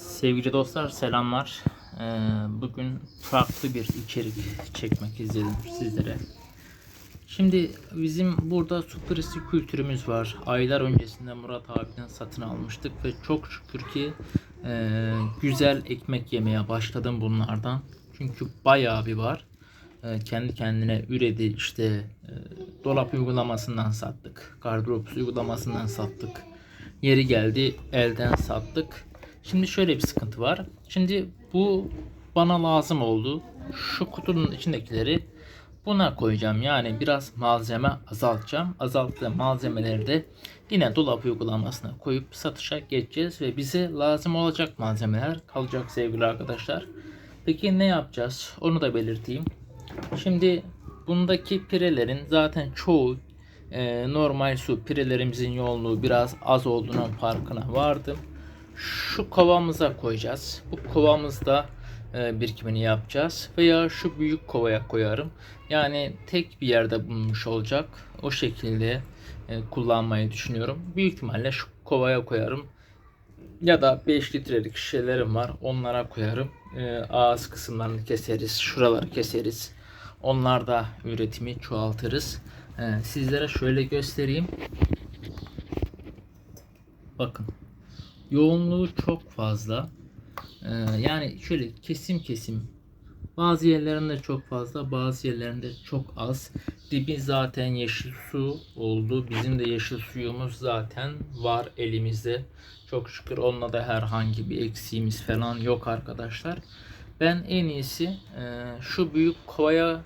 Sevgili dostlar selamlar. Ee, bugün farklı bir içerik çekmek istedim sizlere. Şimdi bizim burada su turisi kültürümüz var. Aylar öncesinde Murat abiden satın almıştık ve çok şükür ki e, güzel ekmek yemeye başladım bunlardan. Çünkü bayağı bir var. E, kendi kendine üredi işte e, dolap uygulamasından sattık. Gardırop uygulamasından sattık. Yeri geldi elden sattık. Şimdi şöyle bir sıkıntı var. Şimdi bu bana lazım oldu. Şu kutunun içindekileri buna koyacağım. Yani biraz malzeme azaltacağım. Azalttığım malzemeleri de yine dolap uygulamasına koyup satışa geçeceğiz ve bize lazım olacak malzemeler kalacak sevgili arkadaşlar. Peki ne yapacağız? Onu da belirteyim. Şimdi bundaki pirelerin zaten çoğu e, normal su pirelerimizin yoğunluğu biraz az olduğunun farkına vardım. Şu kovamıza koyacağız. Bu kovamızda e, birikimini yapacağız. Veya şu büyük kovaya koyarım. Yani tek bir yerde bulunmuş olacak. O şekilde e, kullanmayı düşünüyorum. Büyük ihtimalle şu kovaya koyarım. Ya da 5 litrelik şişelerim var. Onlara koyarım. E, ağız kısımlarını keseriz. Şuraları keseriz. Onlarda üretimi çoğaltırız. E, sizlere şöyle göstereyim. Bakın. Yoğunluğu çok fazla. Ee, yani şöyle kesim kesim. Bazı yerlerinde çok fazla, bazı yerlerinde çok az. Dibi zaten yeşil su oldu. Bizim de yeşil suyumuz zaten var elimizde. Çok şükür onunla da herhangi bir eksiğimiz falan yok arkadaşlar. Ben en iyisi e, şu büyük kovaya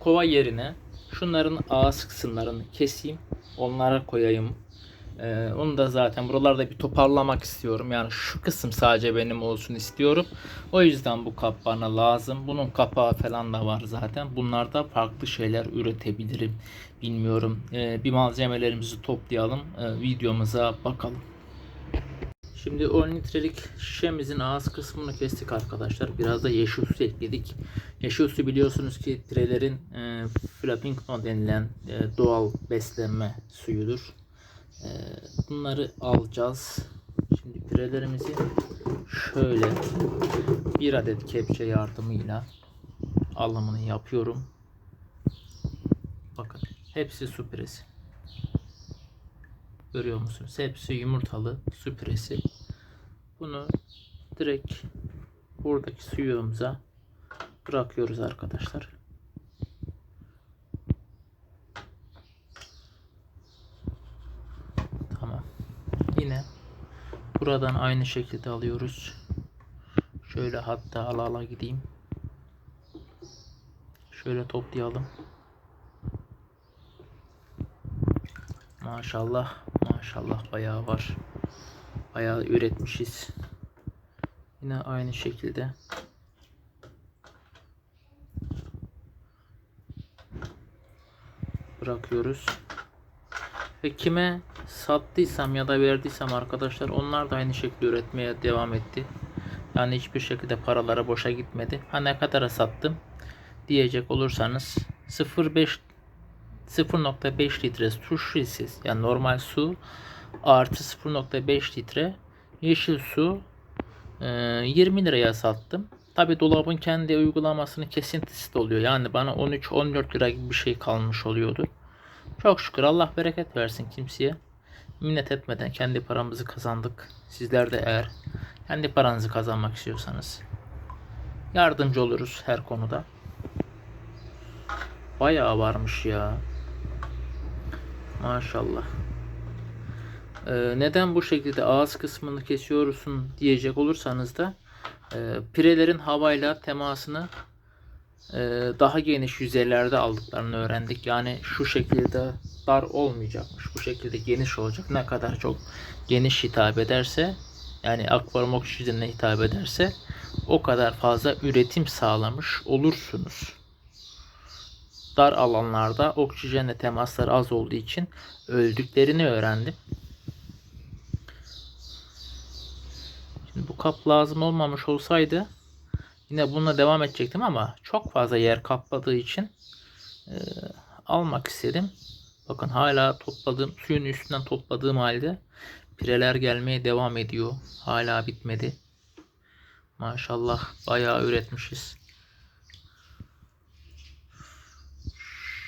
kova yerine şunların ağız kısımlarını keseyim. Onlara koyayım. Ee, onu da zaten buralarda bir toparlamak istiyorum. Yani şu kısım sadece benim olsun istiyorum. O yüzden bu kap bana lazım. Bunun kapağı falan da var zaten. Bunlarda farklı şeyler üretebilirim. Bilmiyorum. Ee, bir malzemelerimizi toplayalım. Ee, videomuza bakalım. Şimdi 10 litrelik şişemizin ağız kısmını kestik arkadaşlar. Biraz da yeşil su ekledik. Yeşil su biliyorsunuz ki pirelerin e, Flappington denilen e, doğal beslenme suyudur. Ee, bunları alacağız. Şimdi pirelerimizi şöyle bir adet kepçe yardımıyla alımını yapıyorum. Bakın hepsi su piresi. Görüyor musunuz? Hepsi yumurtalı su piresi. Bunu direkt buradaki suyumuza bırakıyoruz arkadaşlar. Yine buradan aynı şekilde alıyoruz. Şöyle hatta ala ala gideyim. Şöyle toplayalım. Maşallah, maşallah bayağı var. Bayağı üretmişiz. Yine aynı şekilde. Bırakıyoruz. Ve kime sattıysam ya da verdiysem arkadaşlar onlar da aynı şekilde üretmeye devam etti. Yani hiçbir şekilde paraları boşa gitmedi. Ha ne kadara sattım diyecek olursanız 0.5 0.5 litre şişesi yani normal su artı 0.5 litre yeşil su 20 e, liraya sattım. Tabi dolabın kendi uygulamasının kesintisi de oluyor. Yani bana 13-14 lira gibi bir şey kalmış oluyordu. Çok şükür Allah bereket versin kimseye. Minnet etmeden kendi paramızı kazandık. Sizler de eğer kendi paranızı kazanmak istiyorsanız yardımcı oluruz her konuda. Bayağı varmış ya. Maşallah. Ee, neden bu şekilde ağız kısmını kesiyorsun diyecek olursanız da e, pirelerin havayla temasını daha geniş yüzeylerde aldıklarını öğrendik. Yani şu şekilde dar olmayacakmış. Bu şekilde geniş olacak. Ne kadar çok geniş hitap ederse yani akvaryum oksijenine hitap ederse o kadar fazla üretim sağlamış olursunuz. Dar alanlarda oksijenle temaslar az olduğu için öldüklerini öğrendim. Şimdi bu kap lazım olmamış olsaydı Yine bununla devam edecektim ama çok fazla yer kapladığı için e, almak istedim. Bakın hala topladığım suyun üstünden topladığım halde pireler gelmeye devam ediyor. Hala bitmedi. Maşallah bayağı üretmişiz.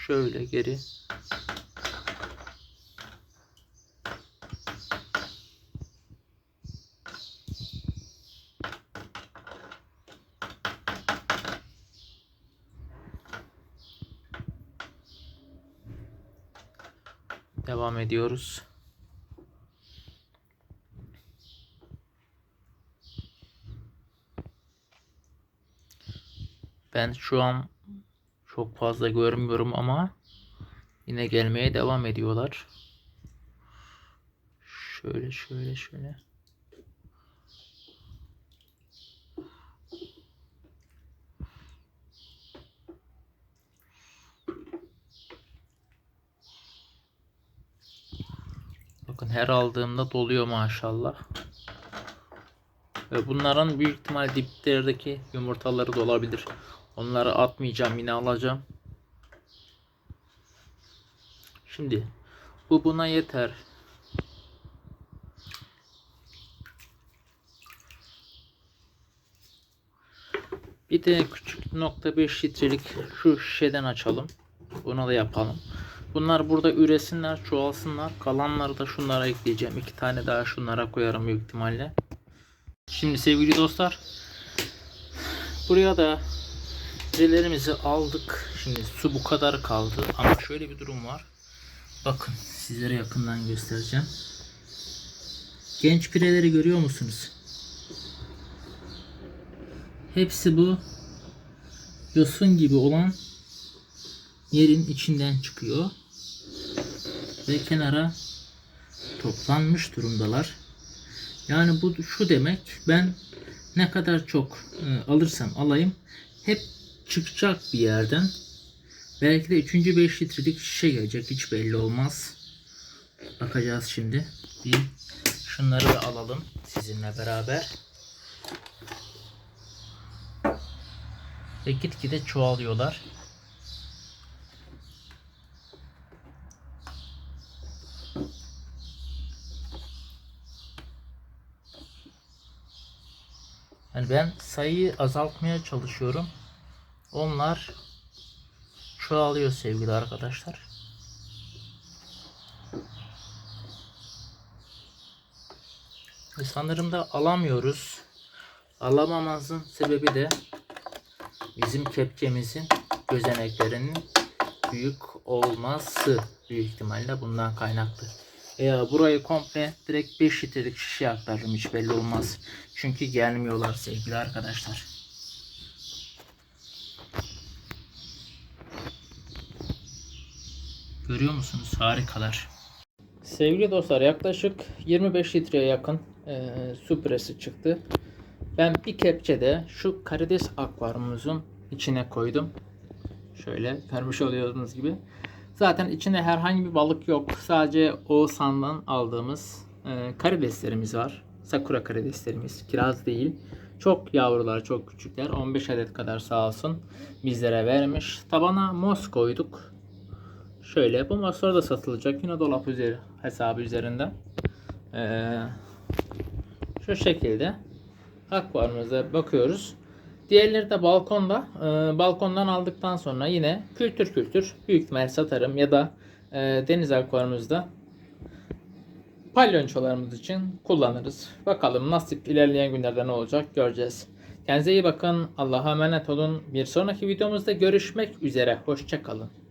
Şöyle geri. Devam ediyoruz. Ben şu an çok fazla görmüyorum ama yine gelmeye devam ediyorlar. Şöyle şöyle şöyle. Bakın her aldığımda doluyor maşallah. Ve bunların büyük ihtimal diplerdeki yumurtaları da olabilir. Onları atmayacağım yine alacağım. Şimdi bu buna yeter. Bir de küçük nokta 5 litrelik şu şişeden açalım. Bunu da yapalım. Bunlar burada üresinler, çoğalsınlar. Kalanları da şunlara ekleyeceğim. İki tane daha şunlara koyarım büyük ihtimalle. Şimdi sevgili dostlar buraya da pirelerimizi aldık. Şimdi su bu kadar kaldı ama şöyle bir durum var. Bakın sizlere yakından göstereceğim. Genç pireleri görüyor musunuz? Hepsi bu yosun gibi olan yerin içinden çıkıyor ve kenara toplanmış durumdalar. Yani bu şu demek ben ne kadar çok e, alırsam alayım hep çıkacak bir yerden. Belki de 3. 5 litrelik şişe gelecek hiç belli olmaz. Bakacağız şimdi. Bir şunları da alalım sizinle beraber. Ve gitgide çoğalıyorlar. Yani ben sayıyı azaltmaya çalışıyorum. Onlar çoğalıyor sevgili arkadaşlar. Sanırım da alamıyoruz. Alamamamızın sebebi de bizim kepçemizin gözeneklerinin büyük olması büyük ihtimalle bundan kaynaklı. Eğer burayı komple direkt 5 litrelik şişe aktarırım hiç belli olmaz. Çünkü gelmiyorlar sevgili arkadaşlar. Görüyor musunuz? Harikalar. Sevgili dostlar yaklaşık 25 litreye yakın e, su püresi çıktı. Ben bir kepçede şu karides akvaryumumuzun içine koydum. Şöyle görmüş oluyorsunuz gibi. Zaten içinde herhangi bir balık yok. Sadece Oğuzhan'dan aldığımız e, karideslerimiz var. Sakura karideslerimiz. Kiraz değil. Çok yavrular, çok küçükler. 15 adet kadar sağ olsun bizlere vermiş. Tabana mos koyduk. Şöyle bu moslar da satılacak. Yine dolap üzeri hesabı üzerinden. Ee, şu şekilde akvaryumumuza bakıyoruz. Diğerleri de balkonda. Ee, balkondan aldıktan sonra yine kültür kültür büyük ihtimal satarım ya da e, deniz akvaryumumuzda palyonçolarımız için kullanırız. Bakalım nasip ilerleyen günlerde ne olacak göreceğiz. Kendinize iyi bakın. Allah'a emanet olun. Bir sonraki videomuzda görüşmek üzere. Hoşçakalın.